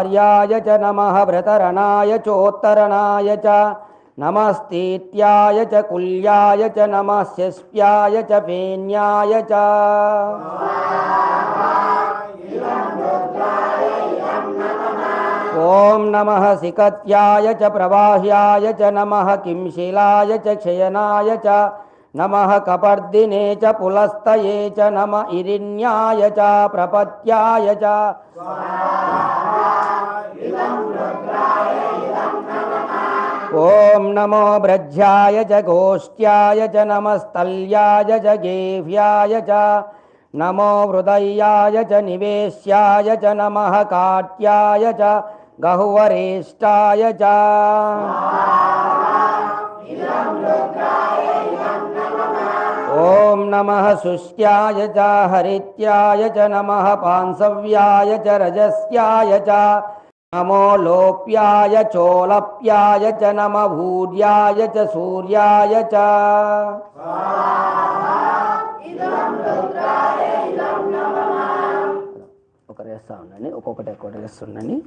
कार्याय च नमः व्रतरणाय चोत्तरणाय च नमस्तीत्याय च कुल्याय च नमः शिष्प्याय च फेन्याय च। ॐ नमः सिकत्याय च प्रवाह्याय च नमः किंशिलाय च क्षयनाय च नमः कपर्दिने च पुलस्तये च नम इरिण्याय च प्रपत्याय च। ॐ नमो ब्रज्याय च गोष्ठ्याय च नमस्तल्याय च गेह्याय च नमो हृदयाय च निवेश्याय च नमः काट्याय च गहुवरेष्ठाय च ॐ नमः शुष्ट्याय च हरित्याय च नमः पांसव्याय च रजस्याय च नमो लोप्याय चोलप्याय च नम भूर्याय च सूर्याय च ఒకరు వేస్తా ఉండండి ఒక్కొక్కటి ఒక్కొక్కటి వేస్తుండండి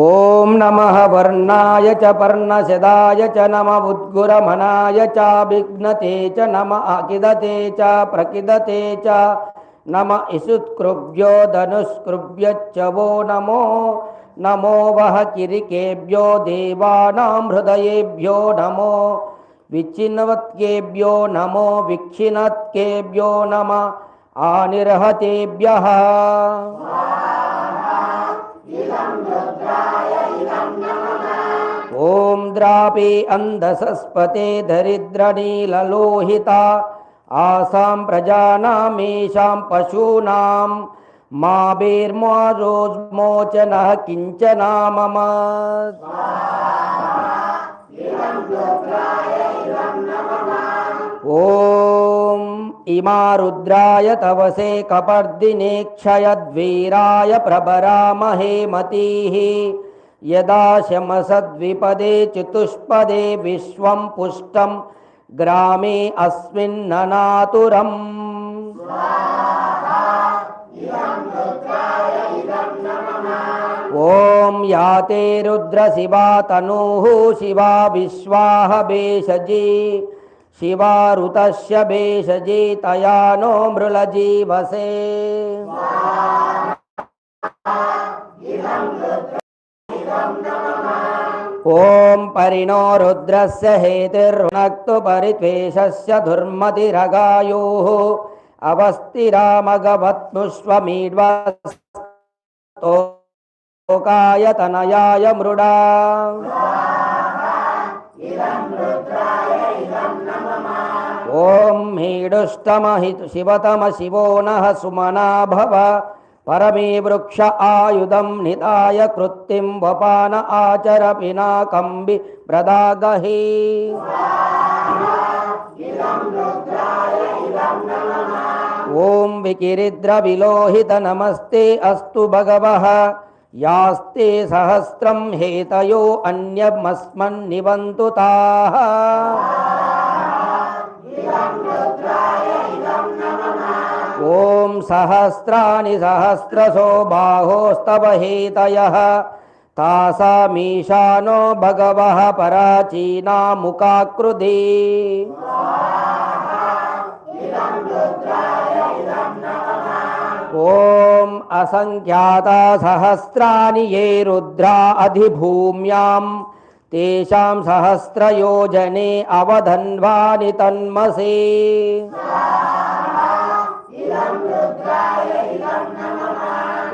ఓం నమ వర్ణాయ చ పర్ణశదాయ చ నమ ఉద్గురమనాయ చ విఘ్నతే చ నమ అకిదతే చ ప్రకిదతే చ नम इसुत्कृभ्यो धनुष्कृभ्यच्च वो नमो नमो वः किरिकेभ्यो देवानां हृदयेभ्यो नमो विच्छिन्नवत्केभ्यो नमो विक्षिन्नत्केभ्यो नम आनिर्हतेभ्यः। ॐ द्रापि अन्धसस्पते दरिद्रनीललोहिता आसां प्रजानामेषां पशूनां मा रोजमोचनः किञ्चना मम ॐ इमा रुद्राय तवसे कपर्दिने क्षयद्वीराय प्रभरामहे मतीः यदा शमसद्विपदे चतुष्पदे विश्वं पुष्टं ग्रामे अस्मिन्ननातुरम् ॐ याते रुद्रशिवा तनूः शिवा विश्वाह भेषजी शिवारुतस्य भेषजी तया नो मृळजीवसे ॐ परिणो रुद्रस्य हेतिर्वृणक्तु परित्वेषस्य धुर्मतिरगायोः अवस्थिरामगवत्नुष्वमीड्वस्तोकाय तनयाय मृडा ॐ मीडुष्टमहि शिवतम शिवो नः सुमना भव परमे वृक्ष आयुधं निधाय कृत्तिं वपान आचर पिनाकम्बि प्रदागहि ॐ विकिरिद्रविलोहित नमस्ते अस्तु भगवः। यास्ते सहस्रं हेतयो अन्यमस्मन्निबन्तु ताः सहस्राणि सहस्रशो बाहोस्तव हेतयः तासामीशानो भगवः पराचीना मुखाकृति ॐ असङ्ख्याता सहस्राणि ये रुद्रा अधिभूम्यां तेषां सहस्रयोजने अवधन्वानि तन्मसे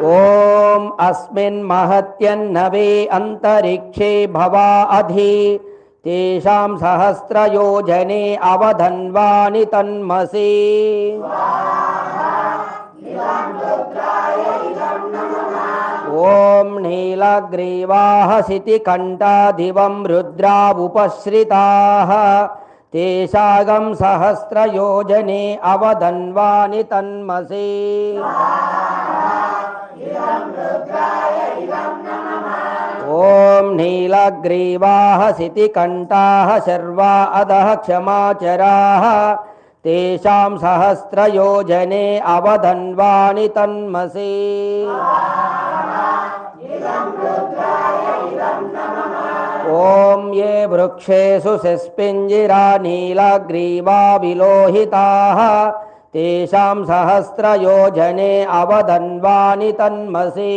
ॐ अस्मिन् महत्यन्नवे अन्तरिक्षे भवा अधि। तेषां सहस्रयोजने अवधन्वानि तन्मसे। ॐ नीलग्रीवाः शितिकण्ठाधिवं रुद्रा उपश्रिताः तेषागं सहस्रयोजने अवधन्वानि तन्मसे ॐ नीलग्रीवाः सिति कण्ठाः शर्वा अधः क्षमाचराः तेषां सहस्रयोजने अवधन्वानि तन्मसि। ॐ ये वृक्षेषु शिस्पिञ्जिरा नीलग्रीवा विलोहिताः तेषां सहस्रयोजने अवदन्वानि तन्मसि।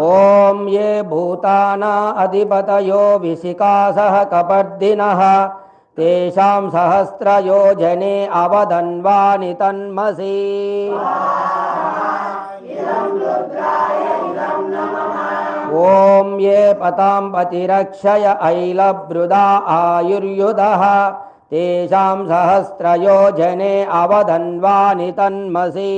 ॐ ये भूताना अधिपतयो विशिकासः कपर्दिनः तेषां सहस्रयोजने अवदन्वानि तन्मसि ॐ ये पतां पतिरक्षय ऐलभृदा आयुर्युधः तेषां सहस्रयोजने अवदन्वानि तन्मसि।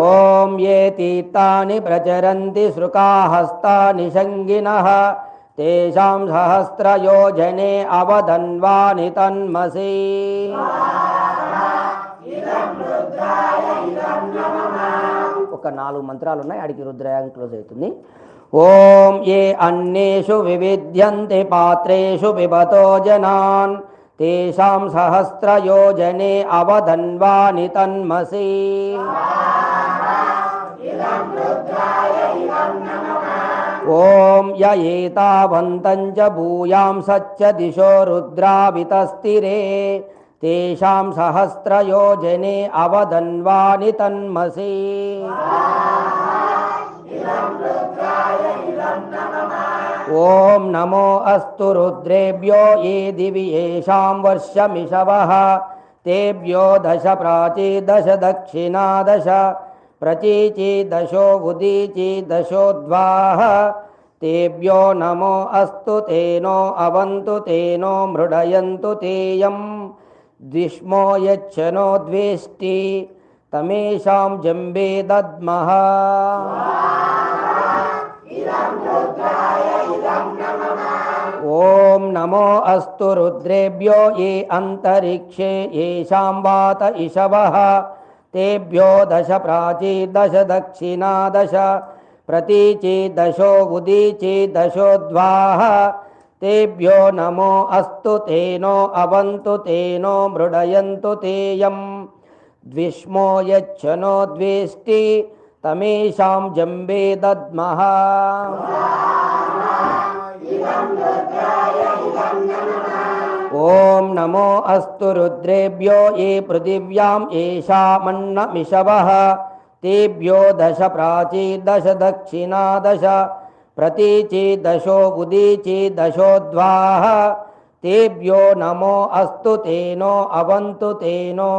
ॐ ये तीर्थानि प्रचरन्ति सृकाहस्तानि शङ्गिनः तेषां सहस्रयोजने अवदन्वानि तन्मसि ఒక నాలుగు మంత్రాలు ఉన్నాయి ఆడికి రుద్రయాగం క్లోజ్ అవుతుంది. ఓం ఏ అన్నేషు వివిధ్యంతి పాత్రేషు పిబతో జనాన్. తేషాం సహస్రయోజనే అవధన్వాని తన్మసి. ఓం యేతావంతం చ భూయాం సచ్చ దిశో రుద్రావితస్థిరే. तेषां सहस्रयोजने अवदन्वानि तन्मसि। ॐ नमो अस्तु रुद्रेभ्यो ये दिवि येषां वर्षमिषवः। तेभ्यो दश प्राची दश दक्षिणा दश प्रचीचि दशो बुदीचिदशो द्वाः। तेभ्यो नमो अस्तु तेनो अवन्तु तेनो मृडयन्तु तेयम्। द्विष्मो यच्छनो द्वेष्टि तमेषां जम्बे दद्मः ॐ नमो अस्तु रुद्रेभ्यो ये अन्तरिक्षे येषां वात इषवः तेभ्यो दश प्राची दश दक्षिणा दश प्रतीची दशो उदीची दशोद्वाः तेभ्यो नमो अस्तु तेनो अवन्तु तेनो मृडयन्तु तेयं द्विष्मो यच्छनो द्वेष्टि तमेषां जम्बे दद्मः। ॐ नमो अस्तु रुद्रेभ्यो ये पृथिव्यां येषामन्नमिषवः तेभ्यो दश प्राची दश दक्षिणा दश प्रतीची दशो उदीची दशोद्वाः तेभ्यो नमो अस्तु तेनो अवन्तु तेनो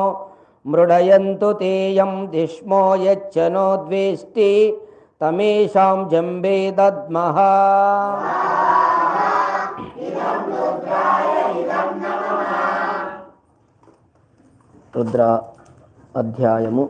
मृडयन्तु तेयं दिष्मो यच्छनो द्वेष्टि तमेषां जम्बे दद्मः రుద్ర అధ్యాయము